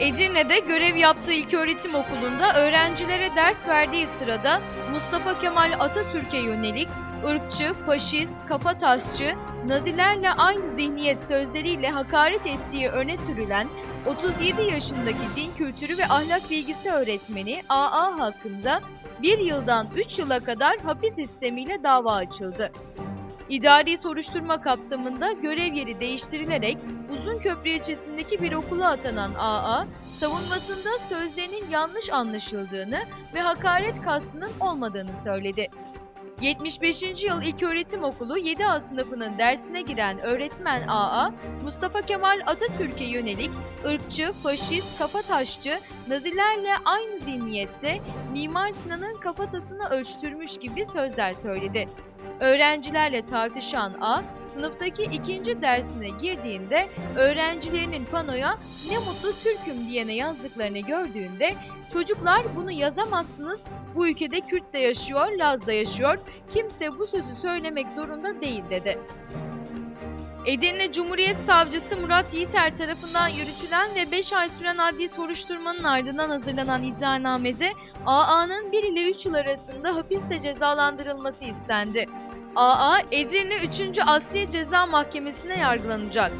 Edirne'de görev yaptığı ilköğretim okulunda öğrencilere ders verdiği sırada Mustafa Kemal Atatürk'e yönelik ırkçı, faşist, kafatasçı, nazilerle aynı zihniyet sözleriyle hakaret ettiği öne sürülen 37 yaşındaki din kültürü ve ahlak bilgisi öğretmeni AA hakkında bir yıldan 3 yıla kadar hapis sistemiyle dava açıldı. İdari soruşturma kapsamında görev yeri değiştirilerek Uzunköprü ilçesindeki bir okula atanan AA, savunmasında sözlerinin yanlış anlaşıldığını ve hakaret kastının olmadığını söyledi. 75. yıl İlköğretim Okulu 7A sınıfının dersine giren öğretmen AA, Mustafa Kemal Atatürk'e yönelik ırkçı, faşist, kafataşçı, nazilerle aynı zihniyette Mimar Sinan'ın kafatasını ölçtürmüş gibi sözler söyledi. Öğrencilerle tartışan A, sınıftaki ikinci dersine girdiğinde öğrencilerinin panoya ne mutlu Türk'üm diyene yazdıklarını gördüğünde çocuklar bunu yazamazsınız, bu ülkede Kürt de yaşıyor, Laz da yaşıyor, kimse bu sözü söylemek zorunda değil dedi. Edirne Cumhuriyet Savcısı Murat Yiğiter tarafından yürütülen ve 5 ay süren adli soruşturmanın ardından hazırlanan iddianamede AA'nın 1 ile 3 yıl arasında hapiste cezalandırılması istendi. AA, Edirne 3. Asliye Ceza Mahkemesi'ne yargılanacak.